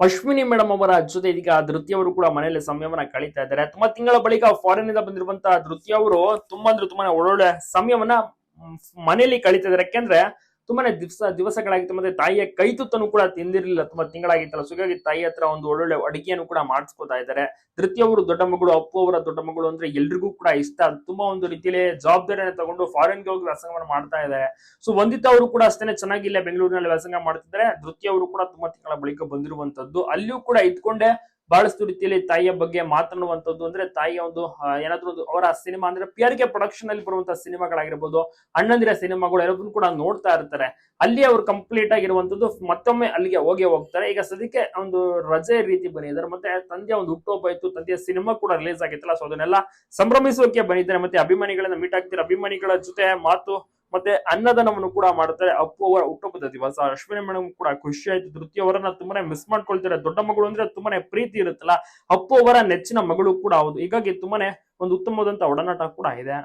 Ashwini madam ಅವರ ಜೊತೆ ಇದೀಗ ಧೃತಿ ಅವರು ಕೂಡ ಮನೆಯಲ್ಲಿ ಸಮಯವನ್ನ ಕಳೀತಾ ಇದ್ದಾರೆ. ತುಂಬಾ ತಿಂಗಳ ಬಳಿಕ ಫಾರಿನ್ ಇಂದ ಬಂದಿರುವಂತಹ ಧೃತಿ ಅವರು ತುಂಬಾ ಅಂದ್ರೆ ತುಂಬಾನೇ ಒಳ್ಳೊಳ್ಳೆ ಸಮಯವನ್ನ ಮನೆಯಲ್ಲಿ ಕಳೀತಾ ಇದ್ದಾರೆ. ಯಾಕೆಂದ್ರೆ ತುಂಬಾನೇ ದಿವಸ, ದಿವಸಗಳಾಗಿತ್ತು. ಮತ್ತೆ ತಾಯಿಯ ಕೈ ತುತ್ತನ್ನು ಕೂಡ ತಿಂದಿರಲಿಲ್ಲ. ತುಂಬಾ ತಿಂಗಳಾಗಿತ್ತಲ್ಲ. ಸೊ ಹೀಗಾಗಿ ತಾಯಿ ಹತ್ರ ಒಂದು ಒಳ್ಳೊಳ್ಳೆ ಅಡಿಗೆಯನ್ನು ಕೂಡ ಮಾಡಿಸ್ಕೊತಾ ಇದ್ದಾರೆ. ಧೃತಿ ಅವರು ದೊಡ್ಡ ಮಗಳು, ಅಪ್ಪು ಅವರ ದೊಡ್ಡ ಮಗಳು ಅಂದ್ರೆ ಎಲ್ರಿಗೂ ಕೂಡ ಇಷ್ಟ. ತುಂಬಾ ಒಂದು ರೀತಿಯಲ್ಲಿ ಜವಾಬ್ದಾರಿಯನ್ನು ತಗೊಂಡು ಫಾರಿನ್ಗೆ ಹೋಗಿ ವ್ಯಾಸಂಗವನ್ನು ಮಾಡ್ತಾ ಇದ್ದಾರೆ. ಸೊ ವಂದಿತ ಅವರು ಕೂಡ ಅಷ್ಟೇನೆ ಚೆನ್ನಾಗಿಲ್ಲ. ಬೆಂಗಳೂರಿನಲ್ಲಿ ವ್ಯಾಸಂಗ ಮಾಡ್ತಿದ್ದಾರೆ. ತೃತೀಯ ಅವರು ಕೂಡ ತುಂಬಾ ತಿಂಗಳ ಬಳಿಕ ಬಂದಿರುವಂತದ್ದು. ಅಲ್ಲಿಯೂ ಕೂಡ ಇದ್ಕೊಂಡೆ ಬಹಳಷ್ಟು ರೀತಿಯಲ್ಲಿ ತಾಯಿಯ ಬಗ್ಗೆ ಮಾತನಾಡುವಂತದ್ದು ಅಂದ್ರೆ ತಾಯಿಯ ಒಂದು ಏನಾದ್ರೂ ಒಂದು ಅವರ ಸಿನಿಮಾ ಅಂದ್ರೆ ಪಿ ಆರ್ ಕೆ ಪ್ರೊಡಕ್ಷನ್ ಅಲ್ಲಿ ಬರುವಂತಹ ಸಿನಿಮಾಗಳಾಗಿರ್ಬೋದು, ಅಣ್ಣಂದಿರ ಸಿನಿಮಾಗಳು ಎಲ್ಲವನ್ನೂ ಕೂಡ ನೋಡ್ತಾ ಇರ್ತಾರೆ. ಅಲ್ಲಿ ಅವ್ರು ಕಂಪ್ಲೀಟ್ ಆಗಿರುವಂತದ್ದು ಮತ್ತೊಮ್ಮೆ ಅಲ್ಲಿಗೆ ಹೋಗಿ ಹೋಗ್ತಾರೆ. ಈಗ ಸದ್ಯಕ್ಕೆ ಒಂದು ರಜೆ ರೀತಿ ಬಂದಿದ್ದಾರೆ ಮತ್ತೆ ತಂದೆಯ ಒಂದು ಹುಟ್ಟುಹಬ್ಬ ಇತ್ತು, ತಂದೆಯ ಸಿನಿಮಾ ಕೂಡ ರಿಲೀಸ್ ಆಗಿತ್ತಲ್ಲ ಸೊ ಅದನ್ನೆಲ್ಲ ಸಂಭ್ರಮಿಸೋಕೆ ಬಂದಿದ್ದಾರೆ ಮತ್ತೆ ಅಭಿಮಾನಿಗಳನ್ನ ಮೀಟ್ ಆಗ್ತಿರೋ? ಅಭಿಮಾನಿಗಳ ಜೊತೆ ಮಾತು ಮತ್ತೆ ಅನ್ನದಾನವನ್ನು ಕೂಡ ಮಾಡ್ತಾರೆ ಅಪ್ಪು ಅವರ ಹುಟ್ಟುಹಬ್ಬದ ದಿವಸ, ಅಶ್ವಿನಿ ಮೇಡಮ್ ಕೂಡ ಖುಷಿ ಆಯ್ತು ಧೃತಿ ಅವರನ್ನ ತುಂಬಾನೇ ಮಿಸ್ ಮಾಡ್ಕೊಳ್ತಾರೆ. ದೊಡ್ಡ ಮಗಳು ಅಂದ್ರೆ ತುಂಬಾನೇ ಪ್ರೀತಿ ಇರುತ್ತಲ್ಲ, ಅಪ್ಪು ಅವರ ನೆಚ್ಚಿನ ಮಗಳು ಕೂಡ ಹೌದು. ಹೀಗಾಗಿ ತುಂಬಾನೇ ಒಂದು ಉತ್ತಮವಾದಂತಹ ಒಡನಾಟ ಕೂಡ ಇದೆ.